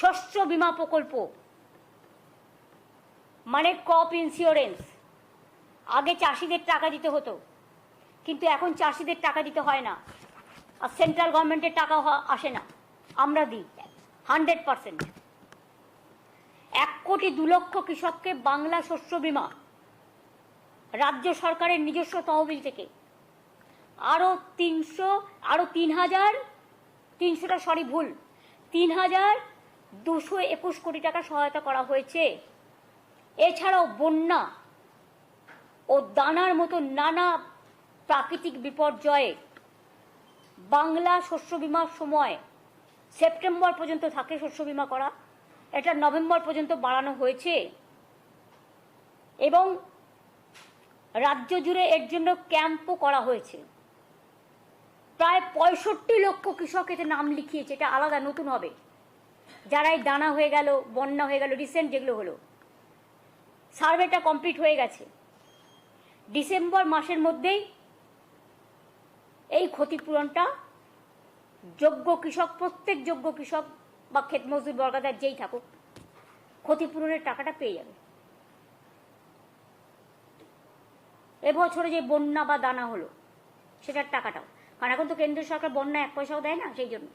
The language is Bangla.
শস্য বিমা প্রকল্প। মানে ক্রপ ইন্স্যুরেন্স আগে চাষিদের টাকা দিতে হতো। কিন্তু এখন চাষিদের টাকা দিতে হয় না। আর সেন্ট্রাল গভর্নমেন্টের টাকা আসে না। আমরা দিই। হান্ড্রেড পার্সেন্ট এক কোটি দু লক্ষ কৃষককে বাংলা শস্য বীমা। রাজ্য সরকারের নিজস্ব তহবিল থেকে। আরও তিনশো আরও তিন হাজার, তিনশোটা সরি ভুল। তিন হাজার দুশো একুশ কোটি টাকা সহায়তা করা হয়েছে। এছাড়াও বন্যা ও দানার মতো নানা প্রাকৃতিক বিপর্যয়ে বাংলা শস্য বিমার সময় সেপ্টেম্বর পর্যন্ত থাকে শস্য বিমা করা। এটা নভেম্বর পর্যন্ত বাড়ানো হয়েছে। এবং রাজ্য জুড়ে এর জন্য ক্যাম্পও করা হয়েছে। প্রায় পঁয়ষট্টি লক্ষ কৃষক এতে নাম লিখিয়েছে। এটা আলাদা, নতুন হবে। যারা এই দানা হয়ে গেল, বন্যা হয়ে গেল রিসেন্ট যেগুলো হলো, সার্ভেটা কমপ্লিট হয়ে গেছে। ডিসেম্বর মাসের মধ্যেই এই ক্ষতিপূরণটা যোগ্য কৃষক, প্রত্যেক যোগ্য কৃষক বা ক্ষেত মজদুর বর্গাদার যেই থাকুক, ক্ষতিপূরণের টাকাটা পেয়ে যাবে। এবছরে যে বন্যা বা দানা হলো, সেটার টাকাটাও। কারণ এখন তো কেন্দ্র সরকার বন্যা এক পয়সাও দেয় না, সেই জন্য।